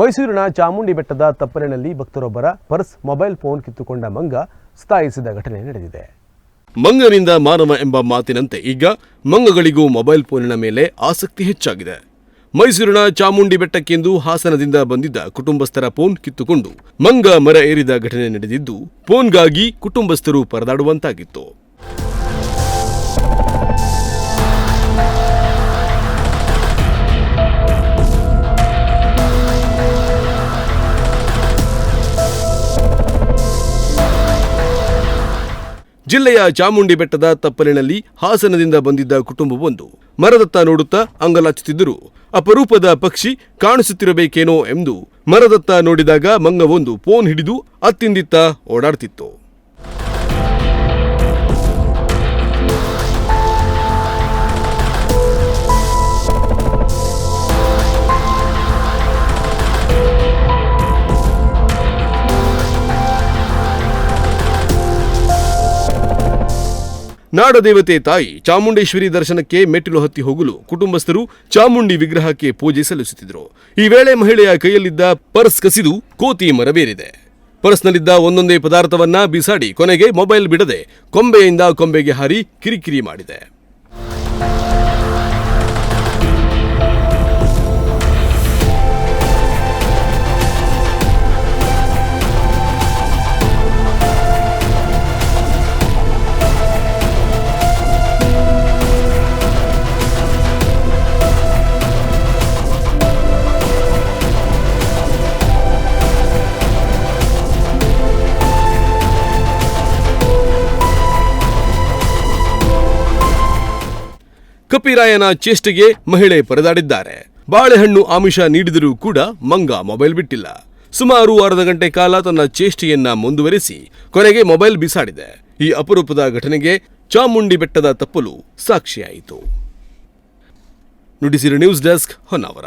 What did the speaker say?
ಮೈಸೂರಿನ ಚಾಮುಂಡಿ ಬೆಟ್ಟದ ತಪ್ಪಲಿನಲ್ಲಿ ಭಕ್ತರೊಬ್ಬರ ಪರ್ಸ್ ಮೊಬೈಲ್ ಫೋನ್ ಕಿತ್ತುಕೊಂಡ ಮಂಗ ಸ್ಥಾಯಿಸಿದ ಘಟನೆ ನಡೆದಿದೆ. ಮಂಗನಿಂದ ಮಾನವ ಎಂಬ ಮಾತಿನಂತೆ ಈಗ ಮಂಗಗಳಿಗೂ ಮೊಬೈಲ್ ಫೋನಿನ ಮೇಲೆ ಆಸಕ್ತಿ ಹೆಚ್ಚಾಗಿದೆ. ಮೈಸೂರಿನ ಚಾಮುಂಡಿ ಬೆಟ್ಟಕ್ಕೆಂದು ಹಾಸನದಿಂದ ಬಂದಿದ್ದ ಕುಟುಂಬಸ್ಥರ ಫೋನ್ ಕಿತ್ತುಕೊಂಡು ಮಂಗ ಮರ ಏರಿದ ಘಟನೆ ನಡೆದಿದ್ದು, ಫೋನ್ಗಾಗಿ ಕುಟುಂಬಸ್ಥರು ಪರದಾಡುವಂತಾಗಿತ್ತು. ಜಿಲ್ಲೆಯ ಚಾಮುಂಡಿ ಬೆಟ್ಟದ ತಪ್ಪಲಿನಲ್ಲಿ ಹಾಸನದಿಂದ ಬಂದಿದ್ದ ಕುಟುಂಬವೊಂದು. ಮರದತ್ತ ನೋಡುತ್ತಾ ಅಂಗಲಾಚುತ್ತಿದ್ದರು. ಅಪರೂಪದ ಪಕ್ಷಿ ಕಾಣಿಸುತ್ತಿರಬೇಕೇನೋ ಎಂದು ಮರದತ್ತ ನೋಡಿದಾಗ ಮಂಗವೊಂದು ಫೋನ್ ಹಿಡಿದು ಅತ್ತಿಂದಿತ್ತ ಓಡಾಡ್ತಿತ್ತು. ನಾಡದೇವತೆ ತಾಯಿ ಚಾಮುಂಡೇಶ್ವರಿ ದರ್ಶನಕ್ಕೆ ಮೆಟ್ಟಿಲು ಹತ್ತಿ ಹೋಗಲು ಕುಟುಂಬಸ್ಥರು ಚಾಮುಂಡಿ ವಿಗ್ರಹಕ್ಕೆ ಪೂಜೆ ಸಲ್ಲಿಸುತ್ತಿದ್ದರು. ಈ ವೇಳೆ ಮಹಿಳೆಯ ಕೈಯಲ್ಲಿದ್ದ ಪರ್ಸ್ ಕಸಿದು ಕೋತಿ ಮರಬೇರಿದೆ ಪರ್ಸ್ನಲ್ಲಿದ್ದ ಒಂದೊಂದೇ ಪದಾರ್ಥವನ್ನ ಬಿಸಾಡಿ ಕೊನೆಗೆ ಮೊಬೈಲ್ ಬಿಡದೆ ಕೊಂಬೆಯಿಂದ ಕೊಂಬೆಗೆ ಹಾರಿ ಕಿರಿಕಿರಿ ಮಾಡಿದೆ. ಕಪಿರಾಯನ ಚೇಷ್ಟೆಗೆ ಮಹಿಳೆ ಪರದಾಡಿದ್ದಾರೆ. ಬಾಳೆಹಣ್ಣು ಆಮಿಷ ನೀಡಿದರೂ ಕೂಡ ಮಂಗ ಮೊಬೈಲ್ ಬಿಟ್ಟಿಲ್ಲ. ಸುಮಾರು ಅರ್ಧ ಗಂಟೆ ಕಾಲ ತನ್ನ ಚೇಷ್ಟೆಯನ್ನ ಮುಂದುವರಿಸಿ ಕೊನೆಗೆ ಮೊಬೈಲ್ ಬಿಸಾಡಿದೆ. ಈ ಅಪರೂಪದ ಘಟನೆಗೆ ಚಾಮುಂಡಿ ಬೆಟ್ಟದ ತಪ್ಪಲು ಸಾಕ್ಷಿಯಾಯಿತು. Nudisiri news desk Honnavar.